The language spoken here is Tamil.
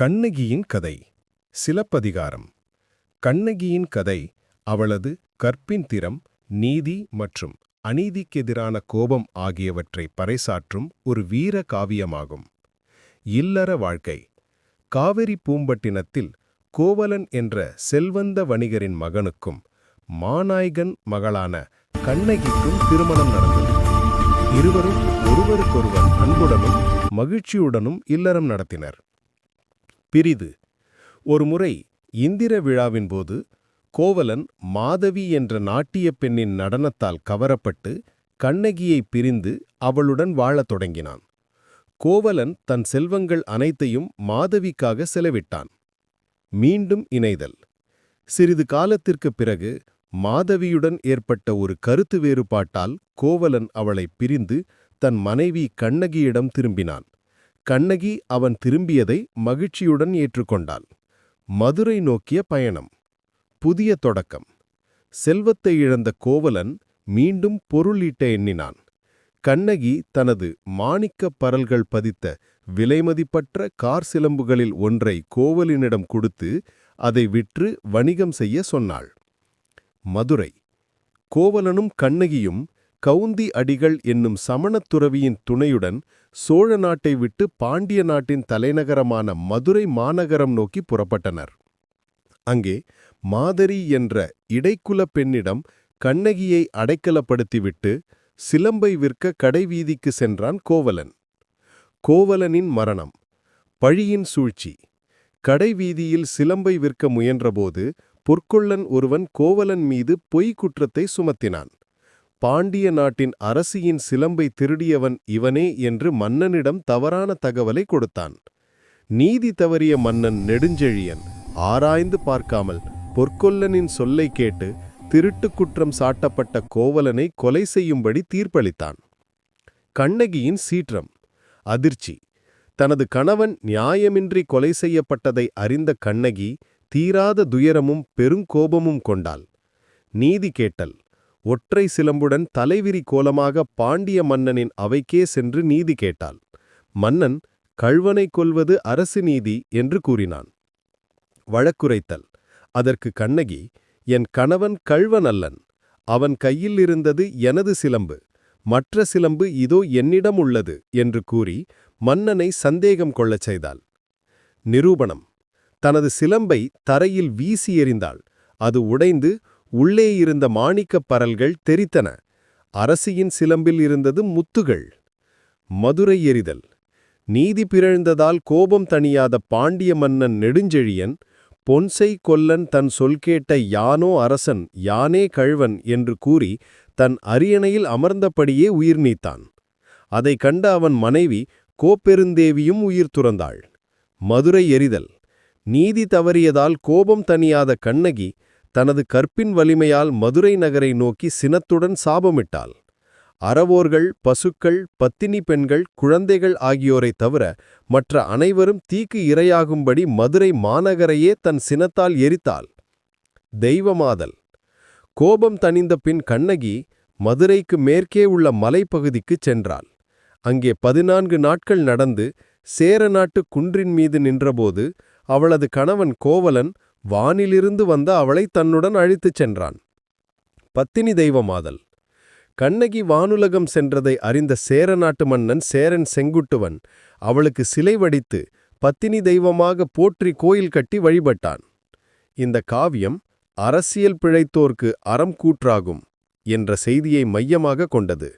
கண்ணகியின் கதை. சிலப்பதிகாரம். கண்ணகியின் கதை அவளது கற்பின் திறம் நீதி மற்றும் அநீதிக்கெதிரான கோபம் ஆகியவற்றை பறைசாற்றும் ஒரு வீர காவியமாகும். இல்லற வாழ்க்கை. காவிரி பூம்பட்டினத்தில் கோவலன் என்ற செல்வந்த வணிகரின் மகனுக்கும் மாநாய்கன் மகளான கண்ணகிக்கும் திருமணம் நடந்தது. இருவரும் ஒருவருக்கொருவர் அன்புடனும் மகிழ்ச்சியுடனும் இல்லறம் நடத்தினர். பிரிது. ஒருமுறை இந்திர விழாவின் போது கோவலன் மாதவி என்ற நாட்டியப் பெண்ணின் நடனத்தால் கவரப்பட்டு கண்ணகியை பிரிந்து அவளுடன் வாழத் தொடங்கினான். கோவலன் தன் செல்வங்கள் அனைத்தையும் மாதவிக்காக செலவிட்டான். மீண்டும் இணைதல். சிறிது காலத்திற்குப் பிறகு மாதவியுடன் ஏற்பட்ட ஒரு கருத்து வேறுபாட்டால் கோவலன் அவளைப் பிரிந்து தன் மனைவி கண்ணகியிடம் திரும்பினான். கண்ணகி அவன் திரும்பியதை மகிழ்ச்சியுடன் ஏற்றுக்கொண்டாள். மதுரை நோக்கிய பயணம். புதிய தொடக்கம். செல்வத்தை இழந்த கோவலன் மீண்டும் பொருளீட்ட எண்ணினான். கண்ணகி தனது மாணிக்கப் பரல்கள் பதித்த விலைமதிப்பற்ற கார் சிலம்புகளில் ஒன்றை கோவலினிடம் கொடுத்து அதை விற்று வணிகம் செய்ய சொன்னாள். மதுரை. கோவலனும் கண்ணகியும் கவுந்தி அடிகள் என்னும் சமணத் துறவியின் துணையுடன் சோழ நாட்டை விட்டு பாண்டிய நாட்டின் தலைநகரமான மதுரை மாநகரம் நோக்கி புறப்பட்டனர். அங்கே மாதரி என்ற இடைக்குலப் பெண்ணிடம் கண்ணகியை அடைக்கலப்படுத்திவிட்டு சிலம்பை விற்க கடைவீதிக்கு சென்றான் கோவலன். கோவலனின் மரணம் பழியின் சூழ்ச்சி. கடைவீதியில் சிலம்பை விற்க முயன்றபோது பொற்கொள்ளன் ஒருவன் கோவலன் மீது பொய் குற்றத்தை சுமத்தினான். பாண்டிய நாட்டின் அரசியின் சிலம்பை திருடியவன் இவனே என்று மன்னனிடம் தவறான தகவலை கொடுத்தான். நீதி தவறிய மன்னன் நெடுஞ்செழியன் ஆராய்ந்து பார்க்காமல் பொற்கொல்லனின் சொல்லை கேட்டு திருட்டுக் குற்றம் சாட்டப்பட்ட கோவலனை கொலை செய்யும்படி தீர்ப்பளித்தான். கண்ணகியின் சீற்றம் அதிர்ச்சி. தனது கணவன் நியாயமின்றி கொலை செய்யப்பட்டதை அறிந்த கண்ணகி தீராத துயரமும் பெருங்கோபமும் கொண்டாள். நீதி கேட்டல் ஒற்றை சிலம்புடன் தலைவிரி கோலமாக பாண்டிய மன்னனின் அவைக்கே சென்று நீதி கேட்டாள். மன்னன் கழ்வனை கொல்வது அரசு நீதி என்று கூறினான். வழக்குரைத்தல். அதற்கு கண்ணகி என் கணவன் கழ்வன் அல்லன். அவன் கையில் இருந்தது எனது சிலம்பு. மற்ற சிலம்பு இதோ என்னிடம் உள்ளது என்று கூறி மன்னனை சந்தேகம் கொள்ளச் செய்தாள். நிரூபணம். தனது சிலம்பை தரையில் வீசி எறிந்தாள். அது உடைந்து உள்ளே இருந்த மாணிக்கப் பரல்கள் தெரித்தன. அரசியின் சிலம்பில் இருந்தது முத்துகள். மதுரை எறிதல் நீதி பிறழ்ந்ததால் கோபம் தணியாத பாண்டிய மன்னன் நெடுஞ்செழியன் பொன்சை கொல்லன் தன் சொல் கேட்ட யானோ அரசன் யானே கழ்வன் என்று கூறி தன் அரியணையில் அமர்ந்தபடியே உயிர் நீத்தான். அதை கண்ட அவன் மனைவி கோப்பெருந்தேவியும் உயிர் துறந்தாள். மதுரை எறிதல் நீதி தவறியதால் கோபம் தணியாத கண்ணகி தனது கற்பின் வலிமையால் மதுரை நகரை நோக்கி சினத்துடன் சாபமிட்டாள். அறவோர்கள் பசுக்கள் பத்தினி பெண்கள் குழந்தைகள் ஆகியோரைத் தவிர மற்ற அனைவரும் தீக்கு இரையாகும்படி மதுரை மாநகரையே தன் சினத்தால் எரித்தாள். தெய்வமாதல். கோபம் தணிந்த பின் கண்ணகி மதுரைக்கு மேற்கே உள்ள மலைப்பகுதிக்கு சென்றாள். அங்கே பதினான்கு நாட்கள் நடந்து சேர நாட்டு குன்றின் மீது நின்றபோது அவளது கணவன் கோவலன் வானிலிருந்து வந்த அவளை தன்னுடன் அழைத்துச் சென்றான். பத்தினி தெய்வமாதல். கண்ணகி வானுலகம் சென்றதை அறிந்த சேர நாட்டு மன்னன் சேரன் செங்குட்டுவன் அவளுக்கு சிலை வடித்து பத்தினி தெய்வமாக போற்றி கோயில் கட்டி வழிபட்டான். இந்த காவியம் அரசியல் பிழைத்தோர்க்கு அறம் கூற்றாகும் என்ற செய்தியை மையமாக கொண்டது.